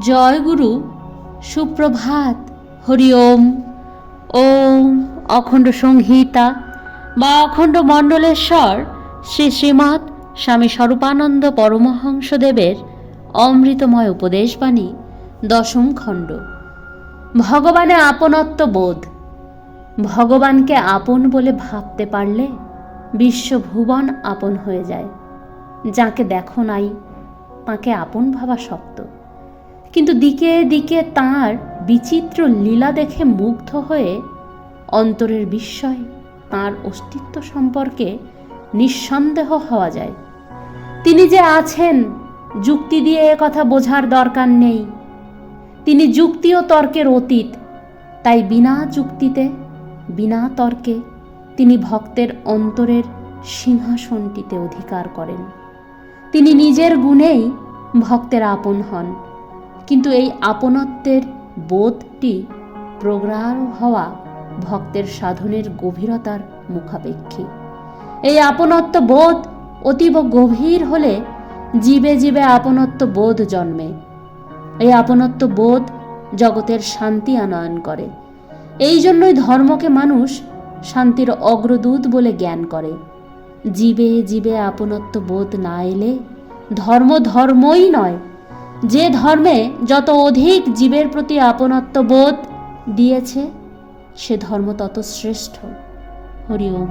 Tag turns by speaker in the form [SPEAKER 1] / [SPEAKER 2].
[SPEAKER 1] জয় গুরু, সুপ্রভাত, হরি ওম। ওম অখণ্ড সংহিতা বা অখণ্ড মণ্ডলেশ্বর শ্রী শ্রীমৎ স্বামী স্বরূপানন্দ পরমহংসদেবের অমৃতময় উপদেশবাণী, দশম খণ্ড। ভগবানে আপনত্ব বোধ। ভগবানকে আপন বলে ভাবতে পারলে বিশ্বভুবন আপন হয়ে যায়। যাকে দেখো নাই তাকে আপন ভাবা শক্ত। কিন্তু দিকে দিকে তার বিচিত্র লীলা দেখে মুগ্ধ হয়ে অন্তরের বিস্ময়, তার অস্তিত্ব সম্পর্কে নিঃসন্দেহ হওয়া যায়। তিনি যে আছেন, যুক্তি দিয়ে এ কথা বোঝার দরকার নেই। তিনি যুক্তি ও তর্কের অতীত, তাই বিনা যুক্তিতে, বিনা তর্কে তিনি ভক্তের অন্তরের সিংহাসনটিতে অধিকার করেন। তিনি নিজের গুণেই ভক্তের আপন হন। কিন্তু এই আপনত্বের বোধটি প্রগাঢ় হওয়া ভক্তের সাধনের গভীরতার মুখাপেক্ষী। এই আপনত্ব বোধ অতীব গভীর হলে জীবে জীবে আপনত্ব বোধ জন্মে। এই আপনত্ব বোধ জগতের শান্তি আনয়ন করে। এই জন্যই ধর্মকে মানুষ শান্তির অগ্রদূত বলে জ্ঞান করে। জীবে জীবে আপনত্ব বোধ না এলে ধর্ম ধর্মই নয়। যে ধর্মে যত অধিক জীবের প্রতি আপনত্ব বোধ দিয়েছে, সে ধর্ম তত শ্রেষ্ঠ। হরি ওম।